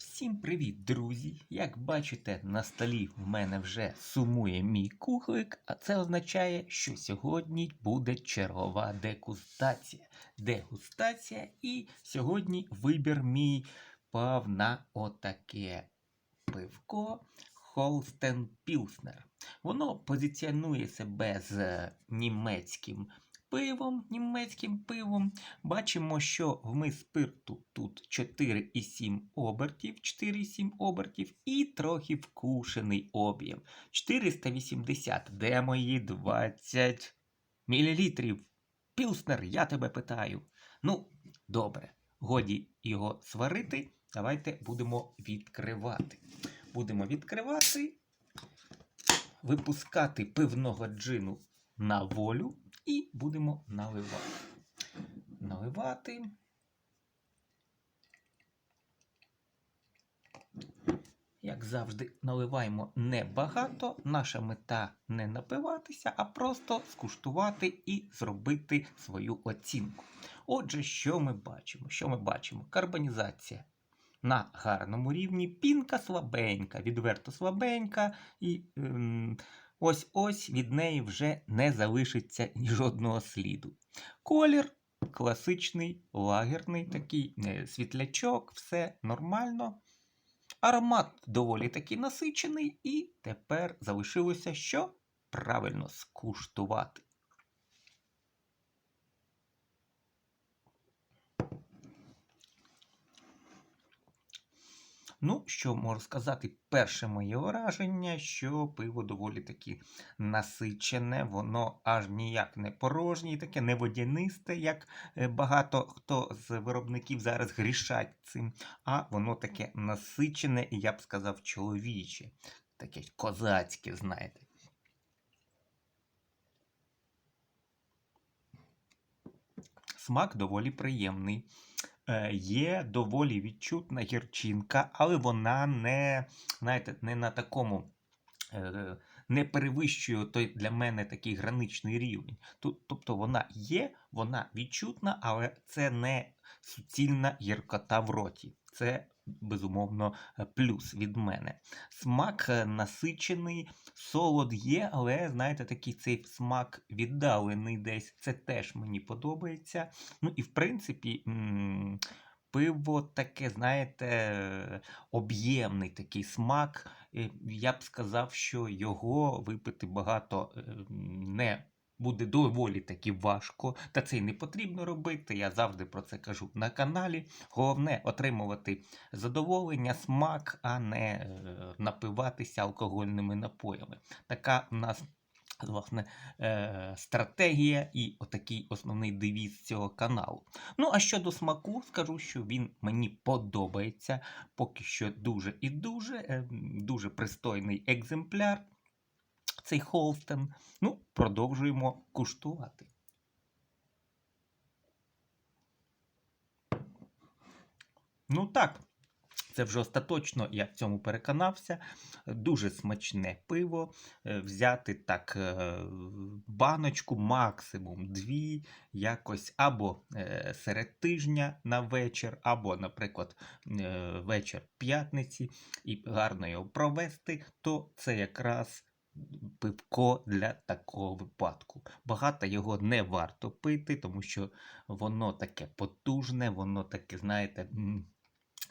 Всім привіт, друзі! Як бачите, на столі в мене вже сумує мій кухлик, а це означає, що сьогодні буде чергова дегустація. Дегустація, і сьогодні вибір мій пав на отаке пивко Холстен Пілснер. Воно позиціонує себе з німецьким пивом, німецьким пивом. Бачимо, що вміст спирту тут 4,7 обертів, 4,7 обертів і трохи вкушений об'єм. 480, де мої 20 мілілітрів. Пілснер, я тебе питаю. Ну, добре, годі його сварити. Давайте будемо відкривати. Будемо відкривати, випускати пивного джину на волю і будемо наливати. Наливати. Як завжди, наливаємо небагато. Наша мета не напиватися, а просто скуштувати і зробити свою оцінку. Отже, що ми бачимо? Що ми бачимо? Карбонізація на гарному рівні, пінка слабенька, відверто слабенька, і ем, ось ось від неї вже не залишиться ні жодного сліду. Колір класичний, лагерний такий, е, світлячок, все нормально. Аромат доволі таки насичений, і тепер залишилося що? Правильно скуштувати. Ну, що можу сказати, перше моє враження, що пиво доволі таки насичене, воно аж ніяк не порожнє, таке не водянисте, як е, багато хто з виробників зараз грішать цим, а воно таке насичене, і я б сказав, чоловіче, таке козацьке, знаєте. Смак доволі приємний. Е, Є доволі відчутна гірчинка, але вона не, знаєте, не на такому. е, Не перевищує той для мене такий граничний рівень. Тут, тобто вона є, вона відчутна, але це не суцільна гіркота в роті. Це безумовно е, плюс від мене. Смак е, насичений, солод є, але знаєте, такий цей смак віддалений десь. Це теж мені подобається. Ну і в принципі. Пиво таке, знаєте, об'ємний такий смак. Е, Я б сказав, що його випити багато не буде доволі таки важко. Та це й не потрібно робити. Я завжди про це кажу на каналі. Головне отримувати задоволення, смак, а не е, напиватися алкогольними напоями. Така в нас. Власне, е, стратегія і отакий основний девіз цього каналу. Ну, а щодо смаку, скажу, що він мені подобається. Поки що дуже і дуже, е, дуже пристойний екземпляр. Цей Холстен. Ну, продовжуємо куштувати. Ну так, це вже остаточно я в цьому переконався. Дуже смачне пиво. Е, Взяти так е, баночку, максимум дві, якось або е, серед тижня на вечір, або, наприклад, вечір п'ятниці, і гарно його провести, то це якраз пивко для такого випадку. Багато його не варто пити, тому що воно таке потужне, воно таке, знаєте.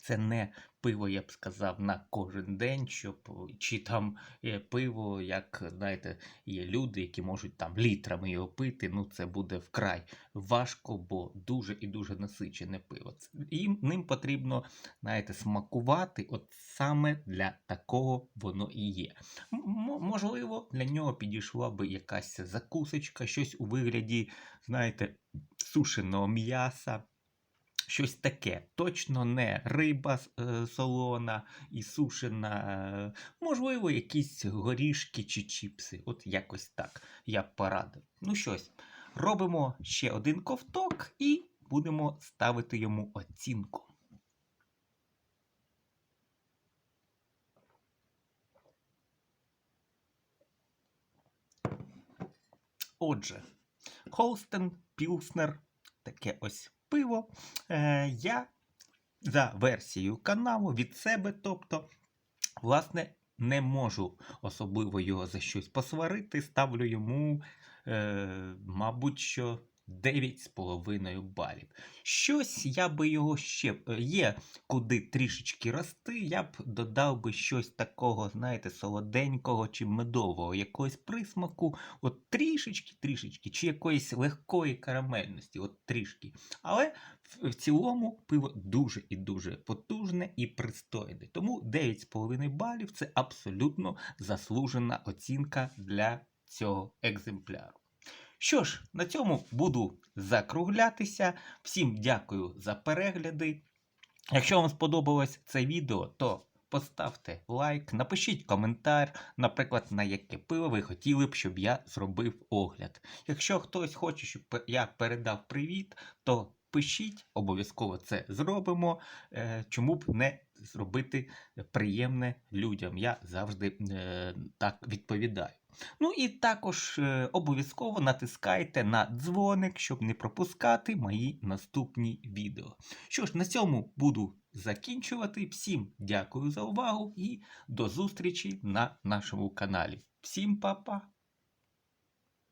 Це не пиво, я б сказав, на кожен день, щоб чи там е, пиво, як знаєте, є люди, які можуть там літрами його пити. Ну це буде вкрай важко, бо дуже і дуже насичене пиво. І ним потрібно, знаєте, смакувати. От саме для такого воно і є. Можливо, для нього підійшла би якась закусочка, щось у вигляді, знаєте, сушеного м'яса. Щось таке, точно не риба е, солона і сушена, е, можливо, якісь горішки чи чіпси. От якось так я б порадив. Ну щось, робимо ще один ковток і будемо ставити йому оцінку. Отже, Холстен Пілснер, таке ось пиво. Е, я за версією каналу від себе. Тобто, власне, не можу особливо його за щось посварити. Ставлю йому, е, мабуть, що 9,5 балів. Щось я би його ще е, є куди трішечки рости, я б додав би щось такого, знаєте, солоденького чи медового, якогось присмаку, от трішечки, трішечки, чи якоїсь легкої карамельності, от трішки. Але в, цілому пиво дуже і дуже потужне і пристойне. Тому 9,5 балів це абсолютно заслужена оцінка для цього екземпляру. Що ж, на цьому буду закруглятися. Всім дякую за перегляди. Якщо вам сподобалось це відео, то поставте лайк, напишіть коментар, наприклад, на яке пиво ви хотіли б, щоб я зробив огляд. Якщо хтось хоче, щоб я передав привіт, то пишіть, обов'язково це зробимо. Е, Чому б не зробити приємне людям? Я завжди е, так відповідаю. Ну і також е, обов'язково натискайте на дзвоник, щоб не пропускати мої наступні відео. Що ж, на цьому буду закінчувати. Всім дякую за увагу і до зустрічі на нашому каналі. Всім па-па!